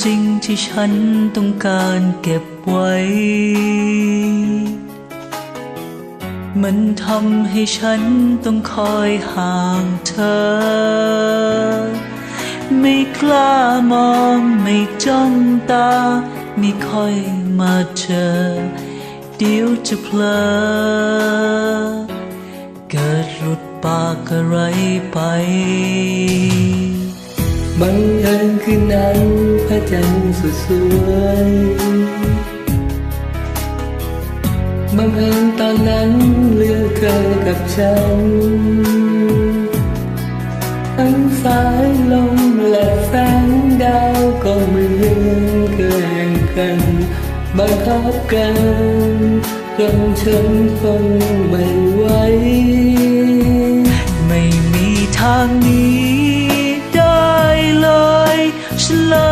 จริงที่ฉันต้องการเก็บไว้ มันทำให้ฉันต้องคอยห่างเธอ ไม่กล้ามองไม่จ้องตา ไม่ค่อยมาเจอ เดี๋ยวจะเพลอ เกิดหลุดปากอะไรไปบังเอิญคืน จันทร์สุดสวยบังเอิญตอนนั้นเลือกเธอกับฉัน ทั้งสายลมและแสงดาวก็เหมือนแกล้งกันบังคับกันจนฉันทนไม่ไหวไม่มีทางนี้ได้เลยฉันเลย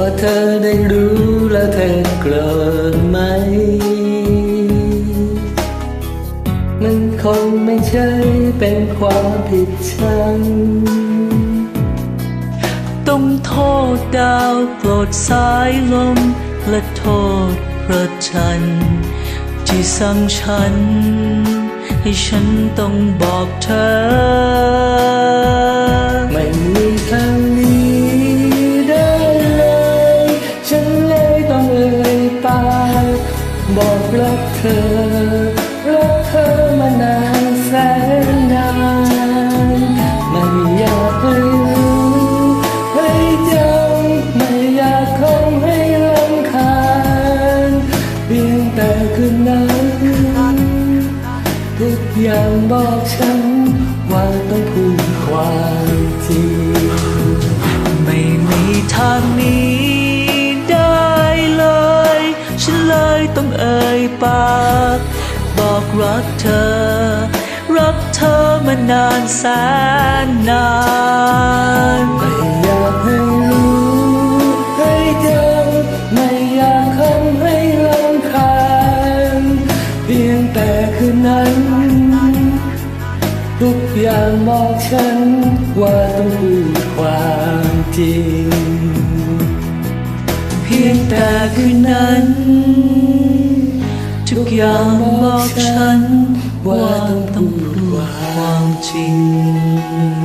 พอเธอได้รู้แล้วเธอโกรธไหม มันคงไม่ใช่เป็นความผิดฉัน ต้องโทษดาวโปรดสายลม และโทษพระจันทร์ที่สั่งฉัน ให้ฉันต้องบอกเธอ ไม่มีทางนี้ เธอรักเธอมานานแสนนานไม่อยากให้รู้ให้จำไม่อยากคงให้รำคาญเพียงแต่คืนนั้นทุกอย่างบอกฉันว่าต้องพูดความจริงไม่มีทางนี้ ปาก บอกรักเธอ รักเธอมานานแสนนานไม่อยากให้รู้ให้จำไม่อยากคำให้รำคาญเพียงแต่คืนนั้น ทุกอย่างบอกฉันว่าต้องพูดความจริง เพียงแต่คืนนั้น อย่าบอกฉันว่าต้องพูดความจริง